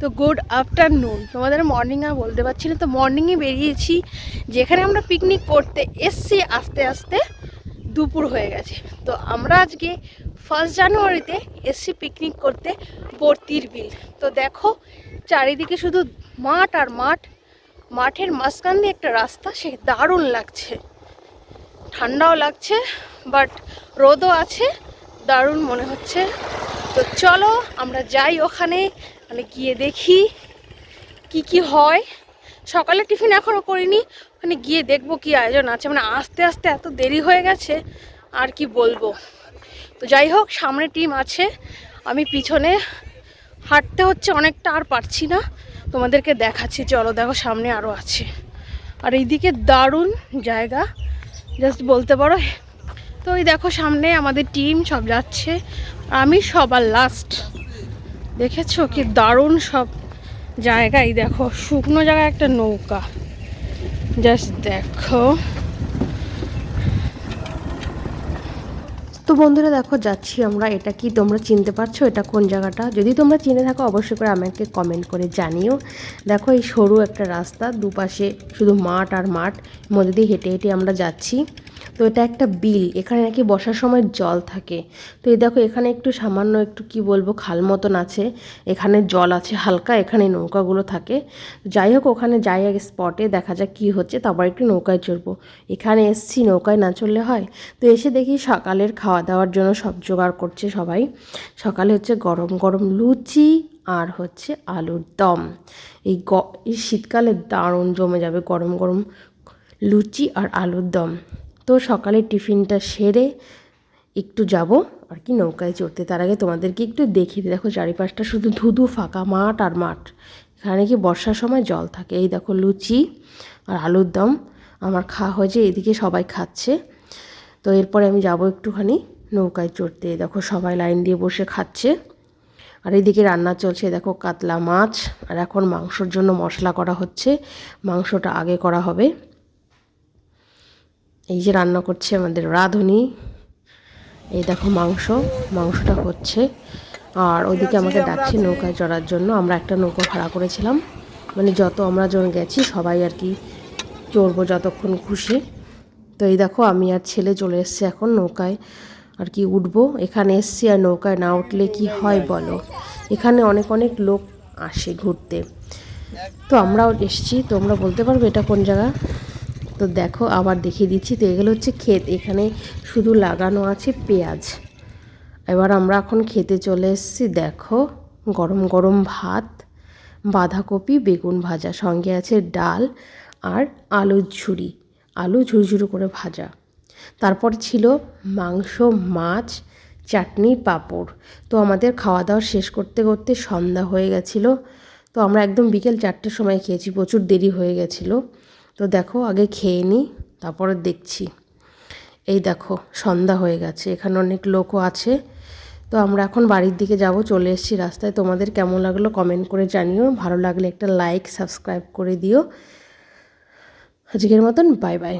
তো good afternoon তোমাদের morning আর বলতে পারছি না। তো মর্নিংয়ে বেরিয়েছি, যেখানে আমরা পিকনিক করতে এসছি আস্তে আস্তে দুপুর হয়ে গেছে। তো আমরা আজকে ফার্স্ট জানুয়ারিতে এসছি পিকনিক করতে বর্তির বিল। তো দেখো, চারিদিকে শুধু মাঠ আর মাঠ। মাঠের মাঝখান দিয়ে একটা রাস্তা, সে দারুণ লাগছে। ঠান্ডাও লাগছে বাট রোদও আছে। দারুণ মনে হচ্ছে। তো চলো আমরা যাই ওখানে মানে গিয়ে দেখি কি কি হয়। সকালে টিফিন এখনও করিনি ওখানে গিয়ে দেখব কি আয়োজন আছে। মানে আস্তে আস্তে এত দেরি হয়ে গেছে, আর কি বলব। তো যাই হোক, সামনে টিম আছে, আমি পিছনে। হাঁটতে হচ্ছে অনেকটা, আর পারছি না। তোমাদেরকে দেখাচ্ছি, চলো দেখো সামনে আরও আছে। আর এইদিকে দারুণ জায়গা জাস্ট বলতে পারো তো ওই দেখো সামনে আমাদের টিম সব যাচ্ছে আমি সবার লাস্ট দেখেছ কি দারুণ সব জায়গায় দেখো শুকনো জায়গায় একটা নৌকা। জাস্ট দেখো। তো বন্ধুরা দেখো, যাচ্ছি আমরা, এটা কি তোমরা চিনতে পারছ, এটা কোন জায়গাটা? যদি তোমরা চিনে থাকো, অবশ্যই করে আমাকে কমেন্ট করে জানিও। দেখো এই সরু একটা রাস্তা, দুপাশে শুধু মাঠ আর মাঠ, মধ্যে দিয়ে হেঁটে হেঁটে আমরা যাচ্ছি। তো এটা একটা বিল, এখানে নাকি বসার সময় জল থাকে। তো এই দেখো, এখানে একটু সামান্য একটু কি বলব, খাল মতন আছে, এখানে জল আছে হালকা, এখানে নৌকাগুলো থাকে। যাই হোক, ওখানে যাই আগে স্পটে দেখা যাক কী হচ্ছে, তারপর একটু নৌকায় চড়বো। এখানে এসছি, নৌকায় না চললে হয়। তো এসে দেখি সকালের খাওয়া দাওয়ার জন্য সব জোগাড় করছে সবাই। সকালে হচ্ছে গরম গরম লুচি, আর হচ্ছে আলুর দম। এই গ, এই শীতকালে দারুণ জমে যাবে গরম গরম লুচি আর আলুর দম। তো সকালে টিফিনটা সেরে একটু যাব। আর কি নৌকায় চড়তে, তার আগে তোমাদেরকে একটু দেখিয়ে দেখো চারিপাশটা শুধু ধুধু, ফাঁকা মাঠ আর মাঠ। এখানে কি বর্ষার সময় জল থাকে। এই দেখো লুচি আর আলুর দম। আমার খাওয়া হয়েছে, এদিকে সবাই খাচ্ছে। তো এরপরে আমি যাব একটুখানি নৌকায় চড়তে। দেখো সবাই লাইন দিয়ে বসে খাচ্ছে। আর এদিকে রান্না চলছে, দেখো কাতলা মাছ। আর এখন মাংসর জন্য মশলা করা হচ্ছে। মাংসটা আগে করা হবে। এই যে রান্না করছে আমাদের রাঁধুনি। এই দেখো মাংস, মাংসটা হচ্ছে। আর ওইদিকে আমাকে ডাকছে নৌকায় চড়ার জন্য। আমরা একটা নৌকা ভাড়া করেছিলাম। মানে যত আমরা জন গেছি, সবাই আর কি চড়বো যতক্ষণ খুশি। তো এই দেখো, আমি আর ছেলে চলে এসছি এখন নৌকায় আর কি উঠবো। এখানে এসছি আর নৌকায় না উঠলে কি হয় বলো? এখানে অনেক অনেক লোক আসে ঘুরতে। তো আমরাও এসছি। তোমরা বলতে পারবে এটা কোন জায়গা? তো দেখো, আবার দেখিয়ে দিচ্ছি। তো এগুলো হচ্ছে ক্ষেত। এখানে শুধু লাগানো আছে পেঁয়াজ। এবার আমরা এখন খেতে চলে এসেছি। দেখো, গরম গরম ভাত, বাঁধাকপি, বেগুন ভাজা, সঙ্গে আছে ডাল আর আলুর ঝুড়ি আলু ঝুড়ি ঝুড়ি করে ভাজা। তারপর ছিল মাংস, মাছ, চাটনি, পাঁপড়। তো আমাদের খাওয়া দাওয়া শেষ করতে করতে সন্ধ্যা হয়ে গেছিল। তো আমরা একদম বিকেল চারটের সময় খেয়েছি। প্রচুর দেরি হয়ে গেছিল। তো দেখো, আগে খেয়ে নিই তারপরে দেখছি। এই দেখো, সন্ধ্যা হয়ে গেছে, এখানে অনেক লোকও আছে। তো আমরা এখন বাড়ির দিকে যাব, চলে এসেছি রাস্তায়। তোমাদের কেমন লাগল কমেন্ট করে জানিও, ভালো লাগলে একটা লাইক সাবস্ক্রাইব করে দিও। আজকের মতন বাই বাই